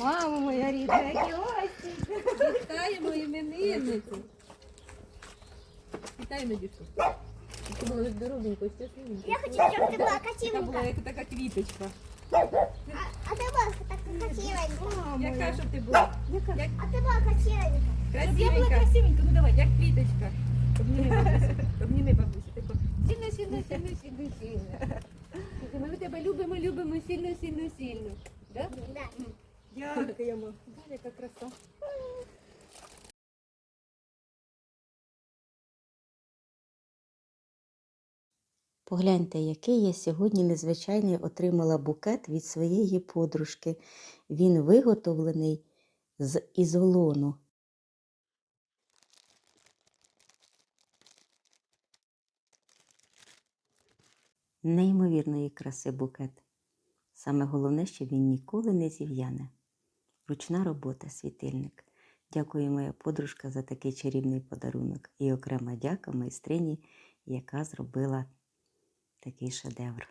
Мамо моя рідна, які гості. Вітаємо іменинницю. Вітаємо дівчу. Ти була здоровенько, щасливенько. Я хочу, щоб ти була красивенька. була як така квіточка. А, а ти була така красивенька. Яка щоб ти була? Яка? А ти була красивенька. Щоб я була красивенька, ну давай, як квіточка. Обніми бабусю. Обніми бабусю. Тако. Сильно, сильно, сильно, сильно, сильно. Ми ми тебе любимо, любимо сильно, сильно, сильно. Дякуємо. Яка краса. Погляньте, який я сьогодні незвичайний отримала букет від своєї подружки. Він виготовлений з ізолону. Неймовірної краси букет. Саме головне, що він ніколи не зів'яне. Ручна робота, світильник. Дякую, моя подружка, за такий чарівний подарунок. І окрема дяка майстрині, яка зробила такий шедевр.